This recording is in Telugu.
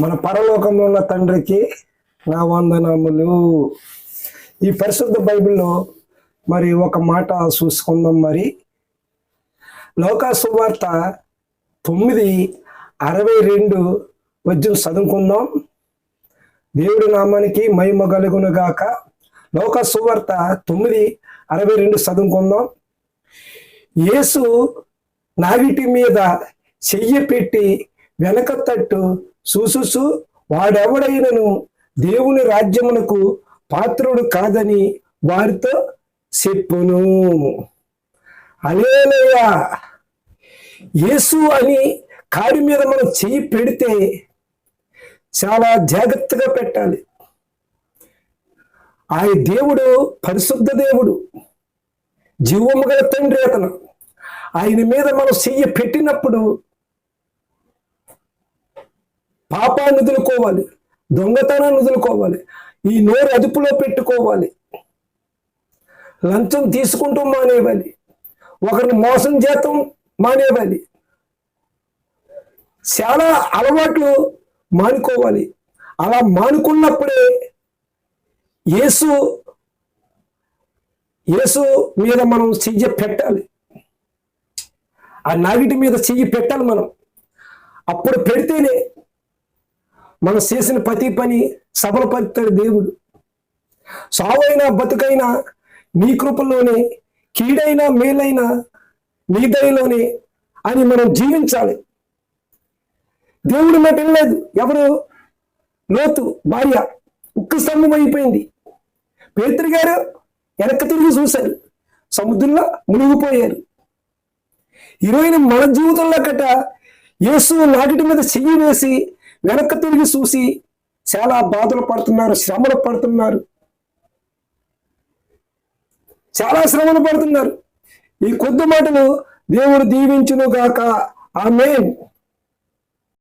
మన పరలోకంలో ఉన్న తండ్రికి నా వందనములు. ఈ పరిశుద్ధ బైబిల్లో మరి ఒక మాట చూసుకుందాం మరి. లోకా సువార్త తొమ్మిది అరవై రెండు వద్యం చదువుకుందాం. దేవుడి నామానికి మహిమ కలుగును గాక. లోక సువార్త తొమ్మిది అరవై రెండు చదువుకుందాం. యేసు నావిటి మీద చెయ్యి పెట్టి వెనక తట్టు వాడెవడైనను దేవుని రాజ్యమునకు పాత్రుడు కాదని వారితో చెప్పును. అలేలయ్యా యేసు అని కాడి మీద మనం చెయ్యి పెడితే చాలా జాగ్రత్తగా పెట్టాలి. ఆయన దేవుడు పరిశుద్ధ దేవుడు జీవము గల తండ్రి అతను. ఆయన మీద మనం చెయ్యి పెట్టినప్పుడు పాపాన్ని వదులుకోవాలి దొంగతనాన్ని వదులుకోవాలి ఈ నోరు అదుపులో పెట్టుకోవాలి. లంచం తీసుకుంటూ మానేవాలి ఒకరిని మోసం చేతం మానేవాలి చాలా అలవాట్లు మానుకోవాలి. అలా మానుకున్నప్పుడే యేసు యేసు మీద మనం చెయ్యి పెట్టాలి. ఆ నాగిటి మీద చెయ్యి పెట్టాలి మనం. అప్పుడు పెడితేనే మనం చేసిన ప్రతి పని సఫలపరుతాడు దేవుడు. సావైనా బతుకైనా నీ కృపలోనే కీడైనా మేలైనా నీ దయలోనే అని మనం జీవించాలి. దేవుడు మాట వినలేదు. ఎవరు? లోతు భార్య ఉక్కు స్తంభం అయిపోయింది. పేతురు గారు వెనక్కి తిరిగి చూశారు. సముద్రంలో మునిగిపోయారు. ఈరోజు మన జీవితంలో కట యేసు నాటిటి మీద చెయ్యి వేసి వెనక్కి తిరిగి చూసి చాలా బాధలు పడుతున్నారు శ్రమలు పడుతున్నారు. చాలా శ్రమలు పడుతున్నారు. ఈ కొద్ది మాటలు దేవుడు దీవించును గాక ఆమె